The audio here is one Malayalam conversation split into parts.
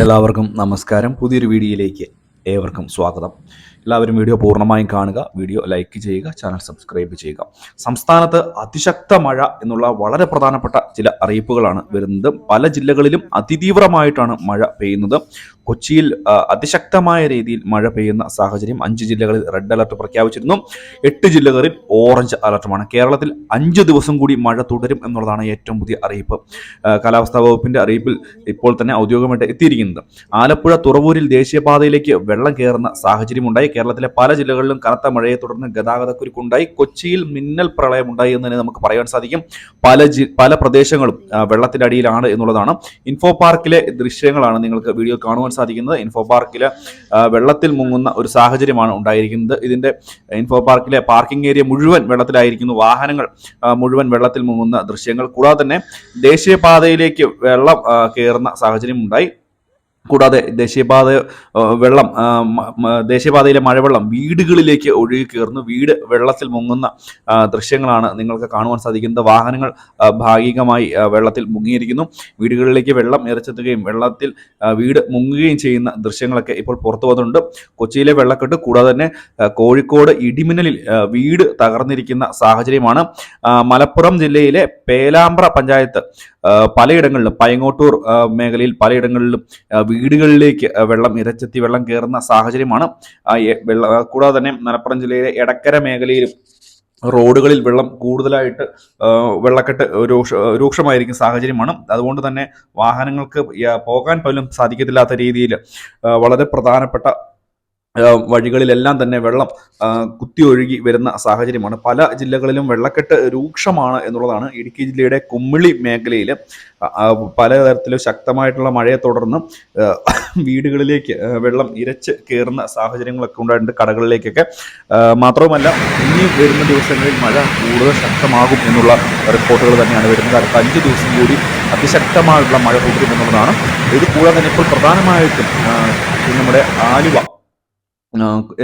എല്ലാവർക്കും നമസ്കാരം. പുതിയൊരു വീഡിയോയിലേക്ക് ഏവർക്കും സ്വാഗതം. എല്ലാവരും വീഡിയോ പൂർണമായും കാണുക വീഡിയോ ലൈക്ക് ചെയ്യുക ചാനൽ സബ്സ്ക്രൈബ് ചെയ്യുക. സംസ്ഥാനത്ത് അതിശക്ത മഴ എന്നുള്ള വളരെ പ്രധാനപ്പെട്ട ചില അറിയിപ്പുകളാണ് വരുന്നത്. പല ജില്ലകളിലും അതിതീവ്രമായിട്ടാണ് മഴ പെയ്യുന്നത്. കൊച്ചിയിൽ അതിശക്തമായ രീതിയിൽ മഴ പെയ്യുന്ന സാഹചര്യം അഞ്ച് ജില്ലകളിൽ റെഡ് അലർട്ട് പ്രഖ്യാപിച്ചിരുന്നു. എട്ട് ജില്ലകളിൽ ഓറഞ്ച് അലർട്ടുമാണ്. കേരളത്തിൽ അഞ്ച് ദിവസം കൂടി മഴ തുടരും എന്നുള്ളതാണ് ഏറ്റവും പുതിയ അറിയിപ്പ്. കാലാവസ്ഥാ വകുപ്പിന്റെ അറിയിപ്പിൽ ഇപ്പോൾ തന്നെ ഔദ്യോഗികമായിട്ട് എത്തിയിരിക്കുന്നത്. ആലപ്പുഴ തുറവൂരിൽ ദേശീയപാതയിലേക്ക് വെള്ളം കയറുന്ന സാഹചര്യമുണ്ടായി. കേരളത്തിലെ പല ജില്ലകളിലും കനത്ത മഴയെ തുടർന്ന് ഗതാഗതക്കുരുക്കുണ്ടായി. കൊച്ചിയിൽ മിന്നൽ പ്രളയമുണ്ടായി എന്ന് തന്നെ നമുക്ക് പറയാൻ സാധിക്കും. പല പല പ്രദേശങ്ങളും വെള്ളത്തിന്റെ അടിയിലാണ് എന്നുള്ളതാണ്. ഇൻഫോ പാർക്കിലെ ദൃശ്യങ്ങളാണ് നിങ്ങൾക്ക് വീഡിയോ കാണുവാൻ സാധിക്കുന്നത്. ഇൻഫോ പാർക്കിലെ വെള്ളത്തിൽ മുങ്ങുന്ന ഒരു സാഹചര്യമാണ് ഉണ്ടായിരിക്കുന്നത്. ഇതിന്റെ ഇൻഫോ പാർക്കിലെ പാർക്കിംഗ് ഏരിയ മുഴുവൻ വെള്ളത്തിലായിരിക്കുന്നു. വാഹനങ്ങൾ മുഴുവൻ വെള്ളത്തിൽ മുങ്ങുന്ന ദൃശ്യങ്ങൾ. കൂടാതെ തന്നെ ദേശീയപാതയിലേക്ക് വെള്ളം കയറുന്ന സാഹചര്യം ഉണ്ടായി കൂടാതെ ദേശീയപാത വെള്ളം ദേശീയപാതയിലെ മഴവെള്ളം വീടുകളിലേക്ക് ഒഴുകി കയറുന്നു. വീട് വെള്ളത്തിൽ മുങ്ങുന്ന ദൃശ്യങ്ങളാണ് നിങ്ങൾക്ക് കാണുവാൻ സാധിക്കുന്നത്. വാഹനങ്ങൾ ഭാഗികമായി വെള്ളത്തിൽ മുങ്ങിയിരിക്കുന്നു. വീടുകളിലേക്ക് വെള്ളം ഇറച്ചെത്തുകയും വെള്ളത്തിൽ വീട് മുങ്ങുകയും ചെയ്യുന്ന ദൃശ്യങ്ങളൊക്കെ ഇപ്പോൾ പുറത്തു വന്നിട്ടുണ്ട്. കൊച്ചിയിലെ വെള്ളക്കെട്ട് കൂടാതെ തന്നെ കോഴിക്കോട് ഇടിമിന്നലിൽ വീട് തകർന്നിരിക്കുന്ന സാഹചര്യമാണ്. മലപ്പുറം ജില്ലയിലെ പേലാമ്പ്ര പഞ്ചായത്ത് പലയിടങ്ങളിലും പയങ്ങോട്ടൂർ മേഖലയിൽ പലയിടങ്ങളിലും വീടുകളിലേക്ക് വെള്ളം ഇരച്ചെത്തി വെള്ളം കയറുന്ന സാഹചര്യമാണ്. കൂടാതെ തന്നെ മലപ്പുറം ജില്ലയിലെ എടക്കര മേഖലയിലും റോഡുകളിൽ വെള്ളം കൂടുതലായിട്ട് വെള്ളക്കെട്ട് രൂക്ഷ രൂക്ഷമായിരിക്കും സാഹചര്യമാണ്. അതുകൊണ്ട് തന്നെ വാഹനങ്ങൾക്ക് പോകാൻ പോലും സാധിക്കത്തില്ലാത്ത രീതിയിൽ വളരെ പ്രധാനപ്പെട്ട വഴികളിലെല്ലാം തന്നെ വെള്ളം ആ, കുത്തി ഒഴുകി വരുന്ന സാഹചര്യമാണ്. പല ജില്ലകളിലും വെള്ളക്കെട്ട് രൂക്ഷമാണ് എന്നുള്ളതാണ് ഇടുക്കി ജില്ലയുടെ കുമ്മിളി മേഖലയിൽ പലതരത്തിലും ശക്തമായിട്ടുള്ള മഴയെ തുടർന്ന് വീടുകളിലേക്ക് വെള്ളം ഇരച്ച് കയറുന്ന സാഹചര്യങ്ങളൊക്കെ ഉണ്ടായിട്ടുണ്ട് കടകളിലേക്കൊക്കെ. മാത്രവുമല്ല ഇനി വരുന്ന ദിവസങ്ങളിൽ മഴ കൂടുതൽ ശക്തമാകും എന്നുള്ള റിപ്പോർട്ടുകൾ തന്നെയാണ് വരുന്നത്. അടുത്ത അഞ്ച് ദിവസം കൂടി അതിശക്തമായിട്ടുള്ള മഴ തുടരുമെന്നുള്ളതാണ് ഇത് കൂടാതെ തന്നെ ഇപ്പോൾ പ്രധാനമായിട്ടും നമ്മുടെ ആലുവ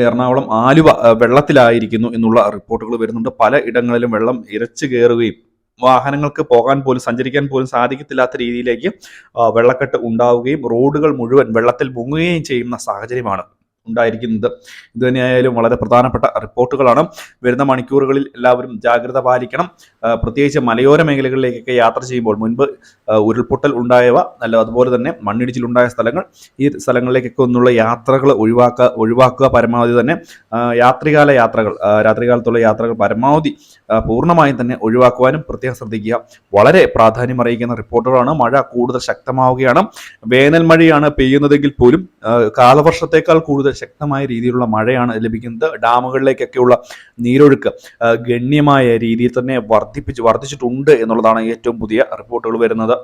എറണാകുളം ആലുവ വെള്ളത്തിലായിരിക്കുന്നു എന്നുള്ള റിപ്പോർട്ടുകൾ വരുന്നുണ്ട്. പല ഇടങ്ങളിലും വെള്ളം ഇരച്ചു കയറുകയും വാഹനങ്ങൾക്ക് പോകാൻ പോലും സഞ്ചരിക്കാൻ പോലും സാധിക്കത്തില്ലാത്ത രീതിയിലേക്ക് വെള്ളക്കെട്ട് ഉണ്ടാവുകയും റോഡുകൾ മുഴുവൻ വെള്ളത്തിൽ മുങ്ങുകയും ചെയ്യുന്ന സാഹചര്യമാണ്. ഉണ്ടായിരിക്കുന്നത്. ഇതുതന്നെയായാലും വളരെ പ്രധാനപ്പെട്ട റിപ്പോർട്ടുകളാണ്. വരുന്ന മണിക്കൂറുകളിൽ എല്ലാവരും ജാഗ്രത പാലിക്കണം. പ്രത്യേകിച്ച് മലയോര മേഖലകളിലേക്കൊക്കെ യാത്ര ചെയ്യുമ്പോൾ മുൻപ് ഉരുൾപൊട്ടൽ ഉണ്ടായവ അല്ല അതുപോലെ തന്നെ മണ്ണിടിച്ചിലുണ്ടായ സ്ഥലങ്ങൾ ഈ സ്ഥലങ്ങളിലേക്കൊക്കെ ഒന്നുള്ള യാത്രകൾ ഒഴിവാക്കുക ഒഴിവാക്കുക പരമാവധി തന്നെ രാത്രികാല യാത്രകൾ രാത്രികാലത്തുള്ള യാത്രകൾ പരമാവധി പൂർണമായും തന്നെ ഒഴിവാക്കുവാനും പ്രത്യേകം ശ്രദ്ധിക്കുക. വളരെ പ്രാധാന്യം അറിയിക്കുന്ന റിപ്പോർട്ടുകളാണ്. മഴ കൂടുതൽ ശക്തമാവുകയാണ്. വേനൽ മഴയാണ് പെയ്യുന്നതെങ്കിൽ പോലും കാലവർഷത്തേക്കാൾ കൂടുതൽ ശക്തമായ രീതിയിലുള്ള മഴയാണ് ലഭിക്കുന്നത്. ഡാമുകളിലേക്കൊക്കെയുള്ള നീരൊഴുക്ക് ഗണ്യമായ രീതിയിൽ തന്നെ വർദ്ധിപ്പിച്ച് വർദ്ധിച്ചിട്ടുണ്ട് എന്നുള്ളതാണ് ഏറ്റവും പുതിയ റിപ്പോർട്ടുകൾ വരുന്നത്.